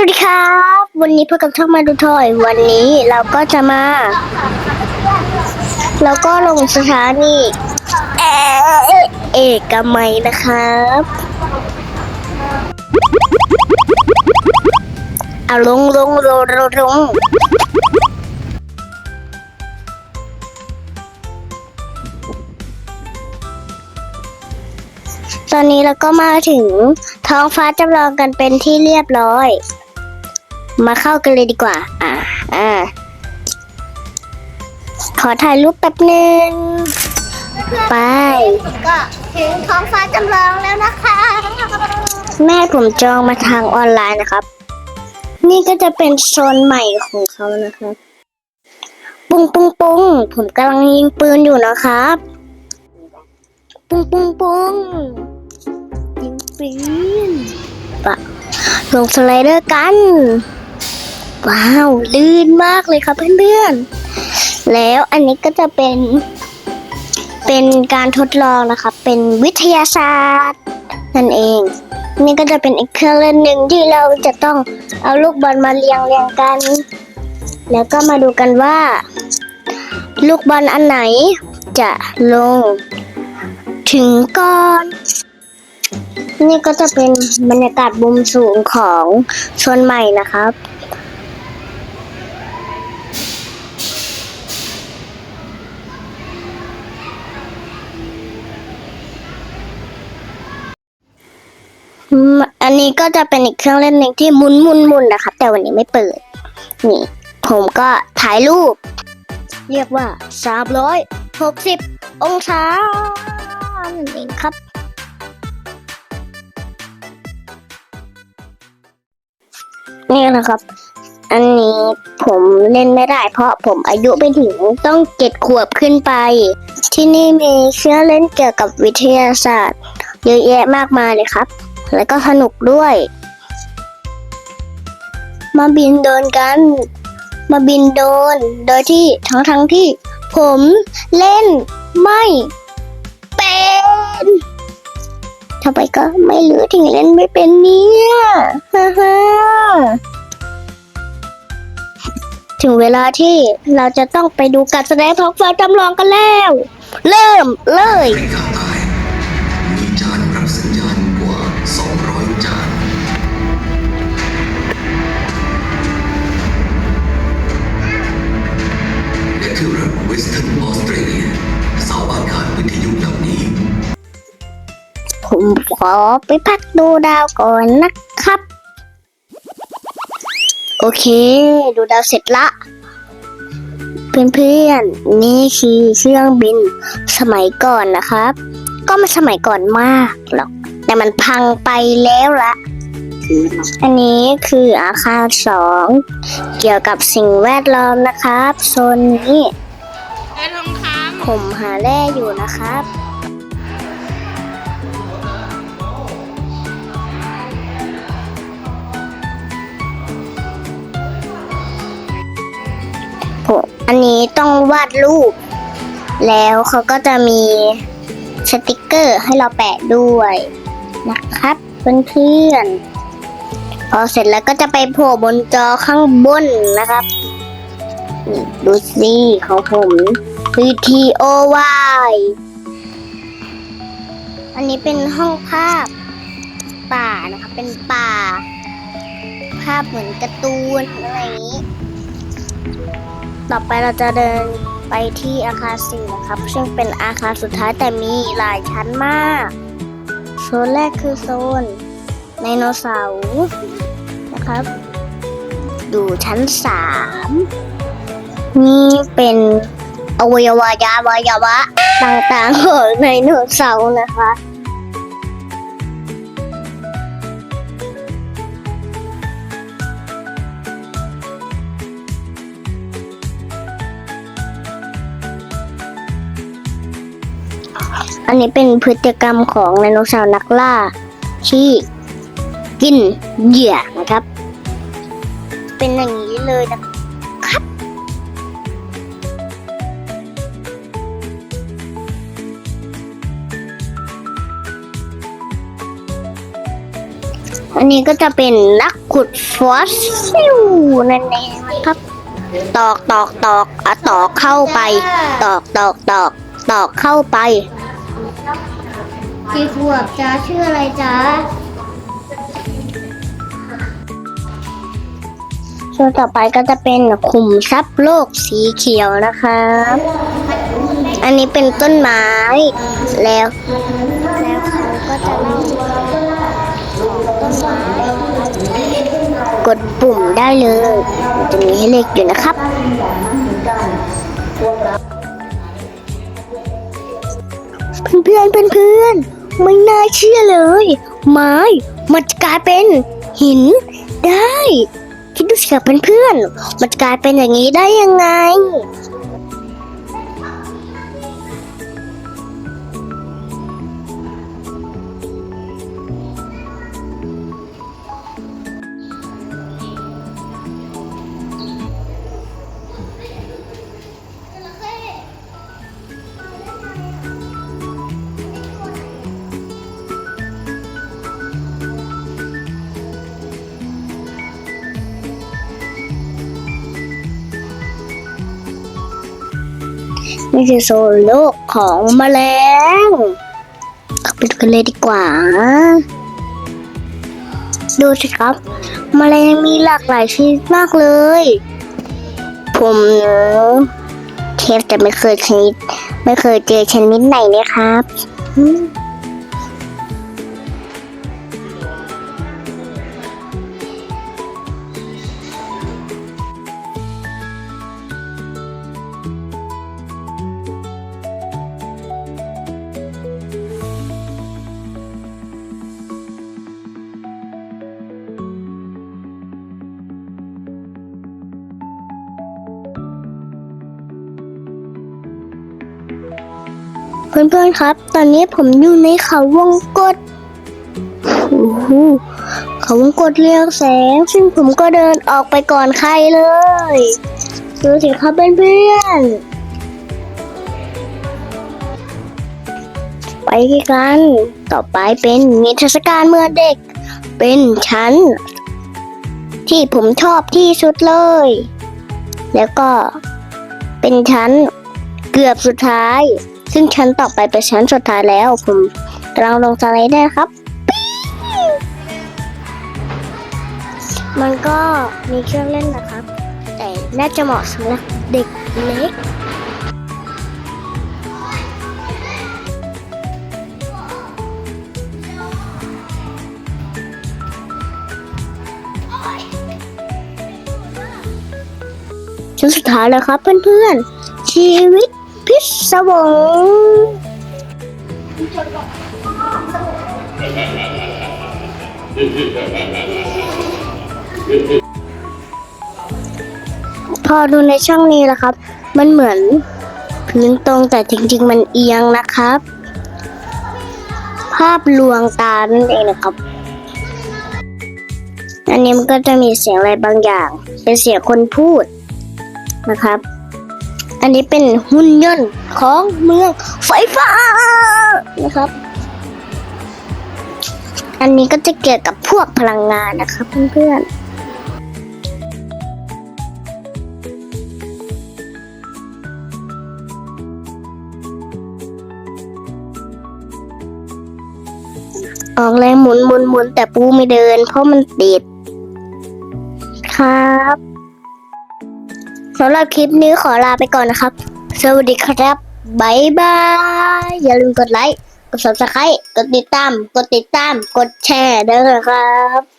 วัสดีครับ วันนี้พบกับช่องมาดูทอย วันนี้เราก็จะมาแล้วก็ลงสถานีเอเอกมัยนะครับ เอาลงลงลงลงลงตอนนี้เราก็มาถึงท้องฟ้าจำลองกันเป็นที่เรียบร้อย มาเข้ากันเลยดีกว่า อ่า อ่า ขอถ่ายรูปแป๊บหนึ่ง ไป ก็ถึงท้องฟ้าจำลองแล้วนะคะ แม่ผมจองมาทางออนไลน์นะครับ นี่ก็จะเป็นโซนใหม่ของเขานะครับ ปุ้งปุ้งปุ้งผมกำลังยิงปืนอยู่นะครับ ปุ้งปุ้งปุ้งยิงปืนปะลงสไลเดอร์กัน ว้าว ลื่นมากเลยครับเพื่อนๆ แล้วอันนี้ก็จะเป็น เป็นการทดลองนะครับ เป็นวิทยาศาสตร์นั่นเอง นี่ก็จะเป็นอีกเครื่องเล่นหนึ่งที่เราจะต้องเอาลูกบอลมาเรียงเรียงกัน แล้วก็มาดูกันว่า ลูกบอลอันไหนจะลง ถึงก่อนนี่ก็จะเป็นบรรยากาศมุมสูงของโซนใหม่นะครับ อันนี้ก็จะเป็นอีกเครื่องเล่นหนึ่งที่หมุนมุนมุนนะครับ แต่วันนี้ไม่เปิด นี่ ผมก็ถ่ายรูป เรียกว่า 360 องศานั่นเองครับ นี่นะครับ อันนี้ผมเล่นไม่ได้เพราะผมอายุไม่ถึงต้องเจ็ดขวบขึ้นไป ที่นี่มีเครื่องเล่นเกี่ยวกับวิทยาศาสตร์เยอะแยะมากมายเลยครับ แล้วก็สนุกด้วย มาบินโดนกัน มาบินโดน โดยที่ทั้งทั้งที่ ผมเล่นไม่เป็นทำไมก็ไม่รู้ถึงเล่นไม่เป็นเนี่ยฮ่าฮ่าถึงเวลาที่เราจะต้องไปดูการแสดงท้องฟ้าจำลองกันแล้ว เริ่มเลย รัฐเวสเทิร์นออสเตรเลียเสาอากาศวิทยุลำนี้ ผมขอไปพักดูดาวก่อนนะครับ โอเค ดูดาวเสร็จละ เพื่อนๆ นี่คือเครื่องบินสมัยก่อนนะครับ ก็ไม่สมัยก่อนมากหรอก แต่มันพังไปแล้วละอันนี้คืออาคารสอง เกี่ยวกับสิ่งแวดล้อมนะครับ โซนนี้ ผมหาแร่อยู่นะครับผมอันนี้ต้องวาดรูป แล้วเขาก็จะมีสติกเกอร์ให้เราแปะด้วยนะครับเพื่อนๆพอเสร็จแล้วก็จะไปโผล่บนจอข้างบนนะครับนี่ดูสิของผม VTOY อันนี้เป็นห้องภาพป่านะคะเป็นป่า ภาพเหมือนการ์ตูนอะไรอย่างนี้ ต่อไปเราจะเดินไปที่อาคารสี่นะครับ ซึ่งเป็นอาคารสุดท้ายแต่มีหลายชั้นมาก โซนแรกคือโซนไดโนเสาร์นะครับดูชั้นสามนี่เป็น อวัยวะยาวัยวะต่างๆของไดโนเสาร์นะคะ อันนี้เป็นพฤติกรรมของไดโนเสาร์นักล่า ที่กินเหยื่อนะครับ เป็นอย่างนี้เลยนะครั ออันนี้ก็จะเป็นนักขุดฟอสซิลนั่นเองนะครับ ตอกตอกตอกอะตอกเข้าไป ตอกตอกตอกตอกเข้าไปกี่ขวบจ้าชื่ออะไรจ้าส่วนต่อไปก็จะเป็นขุมทรัพย์โลกสีเขียวนะครับ อันนี้เป็นต้นไม้แล้ว แล้วเขาก็จะเล่าต้นไม้ กดปุ่มได้เลยมันจะมีให้เลขอยู่นะครับ เพื่อนเพื่อนเพื่อนไม่น่าเชื่อเลย ไม้มันจะกลายเป็นหินได้ คิดดูสิครับเพื่อนๆมันจะกลายเป็นอย่างนี้ได้ยังไง นี่คือโซนโลกของแมลงเอาไปดูกันเลยดีกว่า ดูสิครับแมลงมีหลากหลายชนิดมากเลย ผมเทปจะไม่เคยชนิด ไม่เคยเจอชนิดไหนเลยครับ เพื่อนๆครับ ตอนนี้ผมอยู่ในเขาวงกตโอ้โหเขาวงกตเรียงแสง ซึ่งผมก็เดินออกไปก่อนใครเลย ดูสิครับเพื่อนๆ ไปกัน ต่อไปเป็นนิทรรศการเมื่อเด็ก เป็นชั้น ที่ผมชอบที่สุดเลย แล้วก็เป็นชั้นเกือบสุดท้าย ซึ่งชั้นต่อไปเป็นชั้นสุดท้ายแล้ว ผมกำลังลงสไลด์ได้ครับ มันก็มีเครื่องเล่นนะครับ แต่น่าจะเหมาะสำหรับเด็กเล็กชั้นสุดท้ายแล้วครับเพื่อนๆชีวิต พิศวงพอดูในช่องนี้แล้วครับ มันเหมือนพื้นตรงแต่จริงๆ มันเอียงนะครับ ภาพลวงตานั่นเองนะครับ อันนี้มันก็จะมีเสียงอะไรบางอย่าง เป็นเสียงคนพูดนะครับ อันนี้เป็นหุ่นยนต์ของเมืองไฟฟ้านะครับ อันนี้ก็จะเกี่ยวกับพวกพลังงานนะครับเพื่อนๆออกแรงหมุนหมุนหมุนแต่ปูไม่เดิน เพราะมันติด สำหรับคลิปนี้ขอลาไปก่อนนะครับ สวัสดีครับบายบาย อย่าลืมกดไลค์ กด subscribe กดติดตาม กดติดตาม กดแชร์ด้วยนะครับ